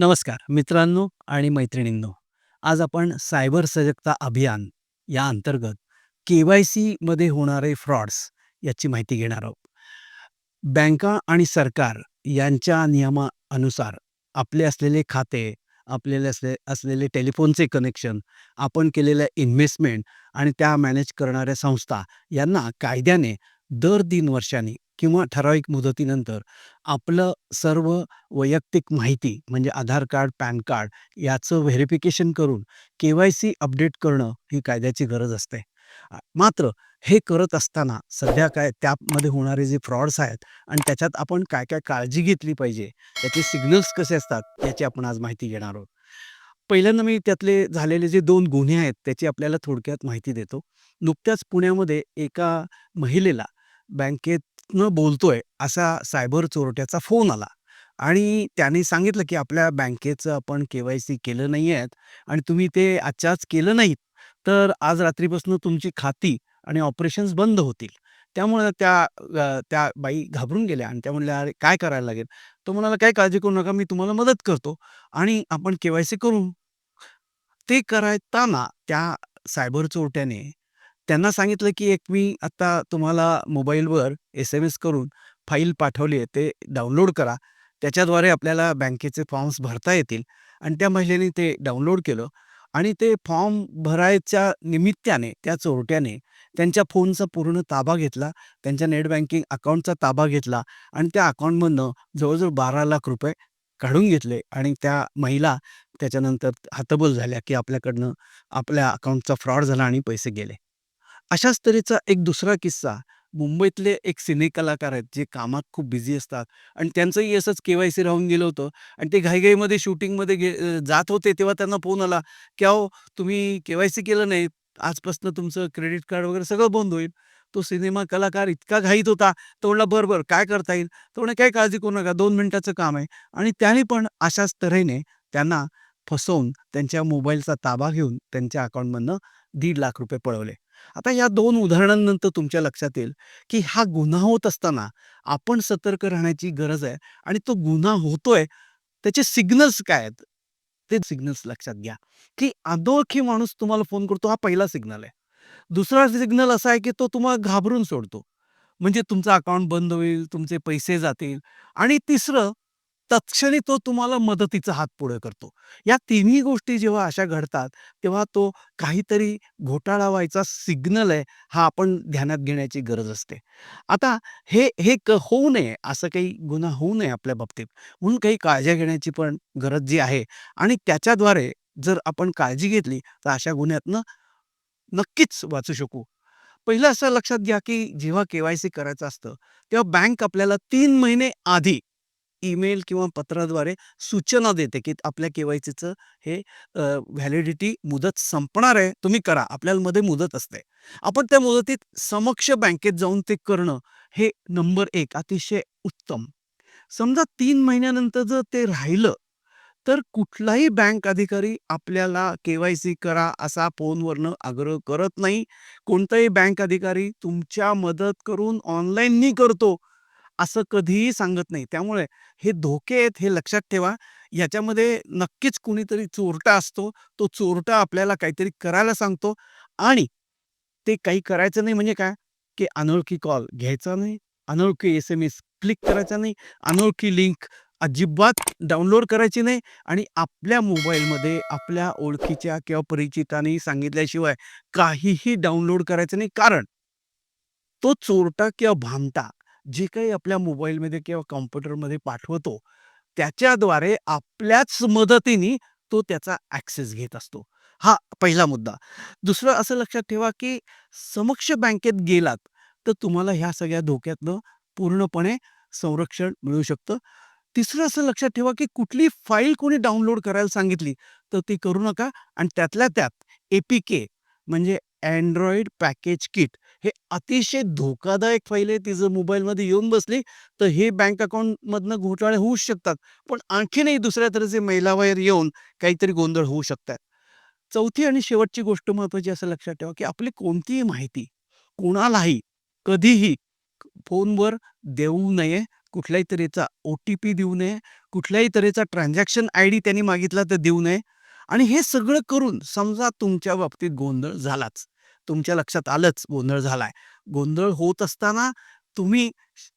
नमस्कार मित्रांनो आणि मैत्रिणींनो. आज आपण सायबर सजगता अभियान या अंतर्गत के वाय सीमध्ये होणारे फ्रॉड्स याची माहिती घेणार आहोत. बँका आणि सरकार यांच्या नियमानुसार आपले असलेले खाते आपल्याला असले असलेले टेलिफोनचे कनेक्शन आपण केलेल्या इन्व्हेस्टमेंट आणि त्या मॅनेज करणाऱ्या संस्था यांना कायद्याने दर तीन वर्षांनी किंवा ठराविक मुदतीनंतर आपलं सर्व वैयक्तिक माहिती म्हणजे आधार कार्ड, पॅन कार्ड याचं व्हेरिफिकेशन करून के-वाय-सी अपडेट करणं ही कायद्याची गरज असते. मात्र हे करत असताना सध्या काय त्यामध्ये होणारे जे फ्रॉड्स आहेत आणि त्याच्यात आपण काय-काय काळजी घेतली पाहिजे, त्याचे सिग्नल्स कसे असतात याची आपण आज माहिती घेणार आहोत. पहिल्यांदा मी त्यातले झालेले जे दोन गुन्हे आहेत त्याची आपल्याला थोडक्यात माहिती देतो. नुकत्याच पुण्यामध्ये एका महिलेला बँकेत बँकेतनं बोलतोय असा सायबर चोरट्याचा फोन आला आणि त्याने सांगितलं, की आपल्या बँकेचं आपण के-वाय-सी केलं नाही आहेत आणि तुम्ही ते आजच्या आज केलं नाहीत, तर आज रात्रीपासून तुमची खाती आणि ऑपरेशन्स बंद होतील. त्यामुळे त्या त्या बाई घाबरून गेल्या आणि त्या म्हणल्या, "अरे काय करायला लागेल?" तो म्हणाला, काय काळजी करू नका, मी तुम्हाला मदत करतो आणि आपण के-वाय-सी करू." ते करताना त्या सायबर चोरट्याने त्यांना सांगितलं, की "एक मी आता तुम्हाला मोबाईलवर एस-एम-एस करून फाईल पाठवली आहे, ते डाउनलोड करा. त्याच्याद्वारे आपल्याला बँकेचे फॉर्म्स भरता येतील." आणि त्या महिलेने ते डाउनलोड केलं आणि ते फॉर्म भरायच्या निमित्ताने त्या चोरट्याने त्यांच्या फोनचा पूर्ण ताबा घेतला, त्यांच्या नेट बँकिंग अकाउंटचा ताबा घेतला आणि त्या अकाउंटमधनं जवळ-जवळ ₹12,00,000 काढून घेतले आणि त्या महिला त्याच्यानंतर हतबल झाल्या, की आपल्याकडनं आपल्या अकाउंटचा फ्रॉड झाला आणि पैसे गेले. अशाच तऱ्हेचा एक दुसरा किस्सा मुंबईतले एक सिने कलाकार आहेत, जे कामात खूप बिझी असतात आणि त्यांचंही असंच के-वाय-सी राहून गेलं होतं आणि ते घाईघाईमध्ये शूटिंगमध्ये गे जात होते तेव्हा त्यांना फोन आला, की "अहो तुम्ही के-वाय-सी केलं नाही, आजपासून तुमचं क्रेडिट कार्ड वगैरे सगळं बंद होईल." तो सिनेमा कलाकार इतका घाईत होता, तो म्हणला "बरं, बरं काय करता येईल?" तो म्हणे, काय काळजी करू नका, दोन मिनिटाचं काम आहे." आणि त्याने पण अशाच तऱ्हेने त्यांना फसवून त्यांच्या मोबाईलचा ताबा घेऊन त्यांच्या अकाउंटमधनं ₹1,50,000 पळवले. आता या दोन उदाहरणांनंतर तुमच्या लक्षात येईल, की हा गुन्हा होत असताना आपण सतर्क राहण्याची गरज आहे आणि तो गुन्हा होतोय त्याचे सिग्नल्स काय आहेत? ते सिग्नल्स लक्षात घ्या, की अनोळखी माणूस तुम्हाला फोन करतो हा पहिला सिग्नल आहे. दुसरा सिग्नल असा आहे, की तो तुम्हाला घाबरून सोडतो. म्हणजे तुमचं अकाउंट बंद होईल, तुमचे पैसे जातील आणि तिसरं तत्क्षणी तो तुम्हाला मदतीचा हात पुढे करतो. या तिन्ही गोष्टी जेव्हा अशा घडतात, तेव्हा तो काहीतरी घोटाळा व्हायचा सिग्नल आहे, हा आपण ध्यानात घेण्याची गरज असते. आता हे हे क होऊ नये, असं काही गुन्हा होऊ नये आपल्या बाबतीत, म्हणून काही काळजी घेण्याची पण गरज जी आहे आणि त्याच्याद्वारे जर आपण काळजी घेतली, तर अशा गुन्ह्यातनं नक्कीच वाचू शकू. पहिलं असं लक्षात घ्या, की जेव्हा के-वाय-सी करायचं असतं, तेव्हा बँक आपल्याला तीन महिने आधी ईमेल किंवा पत्राद्वारे सूचना देते, की आपल्या केवायसीचं हे व्हॅलिडिटी मुदत संपणार आहे, तुम्ही करा. आपल्याला मध्ये मुदत असते. आपण त्या मुदतीत समक्ष बँकेत जाऊन ते करणं हे नंबर एक अतिशय उत्तम. समजा तीन महिन्यानंतर जर ते राहिलं, तर कुठलाही बँक अधिकारी आपल्याला केवाय सी करा असा फोनवरनं आग्रह करत नाही. कोणताही बँक अधिकारी तुमच्या मदत करून ऑनलाईननी करतो, असं कधीही सांगत नाही. त्यामुळे हे धोके आहेत हे लक्षात ठेवा. याच्यामध्ये नक्कीच कुणीतरी चोरटा असतो. तो चोरटा आपल्याला काहीतरी करायला सांगतो आणि ते काही करायचं नाही म्हणजे काय, की अनोळखी कॉल घ्यायचा नाही, अनोळखी एस-एम-एस क्लिक करायचा नाही, अनोळखी लिंक अजिबात डाउनलोड करायची नाही आणि आपल्या मोबाईलमध्ये आपल्या ओळखीच्या किंवा परिचितांनी सांगितल्याशिवाय काहीही डाउनलोड करायचं नाही. कारण तो चोरटा किंवा भामटा जे काही आपल्या मोबाईलमध्ये किंवा कॉम्प्युटरमध्ये पाठवतो, त्याच्याद्वारे आपल्याच मदतीने तो त्याचा ॲक्सेस घेत असतो. हा पहिला मुद्दा. दुसरं असं लक्षात ठेवा, की समक्ष बँकेत गेलात, तर तुम्हाला ह्या सगळ्या धोक्यातनं पूर्णपणे संरक्षण मिळू शकतं. तिसरं असं लक्षात ठेवा, की कुठली फाईल कोणी डाउनलोड करायला सांगितली, तर ती करू नका आणि त्यातल्या त्यात ए-पी-के म्हणजे अँड्रॉइड पॅकेज किट हे अतिशय धोकादायक फाईल आहे. ती जर मोबाईलमध्ये येऊन बसली, तर हे बँक अकाउंटमधनं घोटाळे होऊच शकतात. पण आणखीनही दुसऱ्या तऱ्हेचे मैलाबाहेर येऊन काहीतरी गोंधळ होऊ शकतात. चौथी आणि शेवटची गोष्ट महत्त्वाची असं लक्षात ठेवा, की आपली कोणतीही माहिती कोणालाही, कधीही फोनवर देऊ नये. कुठल्याही तऱ्हेचा ओ टी पी देऊ नये कुठल्याही तऱ्हेचा ट्रान्झॅक्शन आय डी त्यांनी मागितला तर देऊ नये आणि हे सगळं करून समजा तुमच्या बाबतीत गोंधळ झालाच तुमच्या लक्षात आलंच गोंधळ झालाय. गोंधळ होत असताना तुम्ही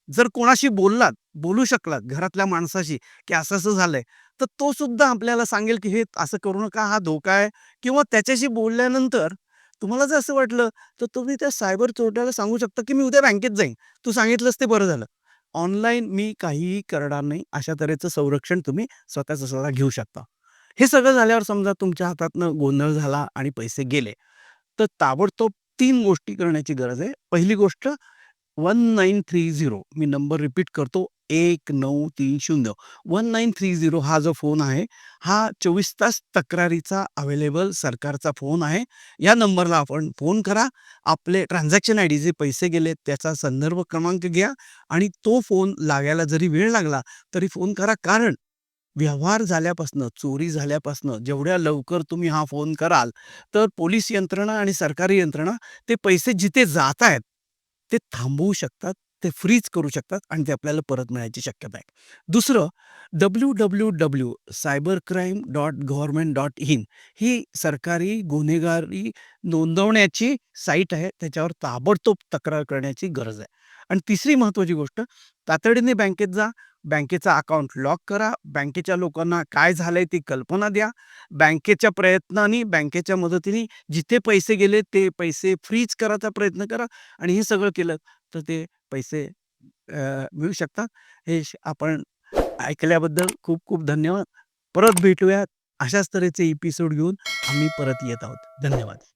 जर कोणाशी बोललात बोलू शकलात घरातल्या माणसाशी की असं असं झालंय तर तो सुद्धा आपल्याला सांगेल की हे असं करू नका हा धोका आहे किंवा त्याच्याशी बोलल्यानंतर तुम्हाला जर असं वाटलं तर तुम्ही त्या सायबर चोरट्याला सांगू शकता की मी उद्या बँकेत जाईन. तू सांगितलंस ते बरं झालं. ऑनलाईन मी काहीही करणार नाही. अशा तऱ्हेचं संरक्षण तुम्ही स्वतःच स्वतः घेऊ शकता. हे सगळं झाल्यावर समजा तुमच्या हातातनं गोंधळ झाला आणि पैसे गेले. तर ताबडतोब तीन गोष्टी करण्याची गरज आहे. पहिली गोष्ट वन नाईन थ्री झिरो मी नंबर रिपीट करतो एक नऊ तीन शून्य. वन नाईन थ्री झिरो हा जो फोन आहे हा चोवीस तास तक्रारीचा अवेलेबल सरकारचा फोन आहे. या नंबरला आपण फोन करा. आपले ट्रान्झॅक्शन आय डी जे पैसे गेले त्याचा संदर्भ क्रमांक घ्या आणि तो फोन लागायला जरी वेळ लागला तरी फोन करा. कारण व्यवहार झाल्यापासनं चोरी झाल्यापासनं जेवढ्या लवकर तुम्ही हा फोन कराल तर पोलीस यंत्रणा आणि सरकारी यंत्रणा ते पैसे जिथे जात आहेत ते थांबवू शकतात ते फ्रीज करू शकतात आणि ते आपल्याला परत मिळायची शक्यता आहे. दुसरं W W W cyber crime dot government dot in ही सरकारी गुन्हेगारी नोंदवण्याची साईट आहे त्याच्यावर ताबडतोब तक्रार करण्याची गरज आहे. आणि तिसरी महत्त्वाची गोष्ट तातडीने बँकेत जा बँकेचा अकाउंट लॉक करा. बँकेच्या लोकांना काय झालंय ती कल्पना द्या. बँकेच्या प्रयत्नाने बँकेच्या मदतीने जिथे पैसे गेले ते पैसे फ्रीज करायचा प्रयत्न करा आणि हे सगळं केलं तर ते पैसे मिळू शकतात. हे श- आपण ऐकल्याबद्दल खूप खूप धन्यवाद. परत भेटूयात. अशाच तऱ्हेचे एपिसोड घेऊन आम्ही परत येत आहोत. धन्यवाद.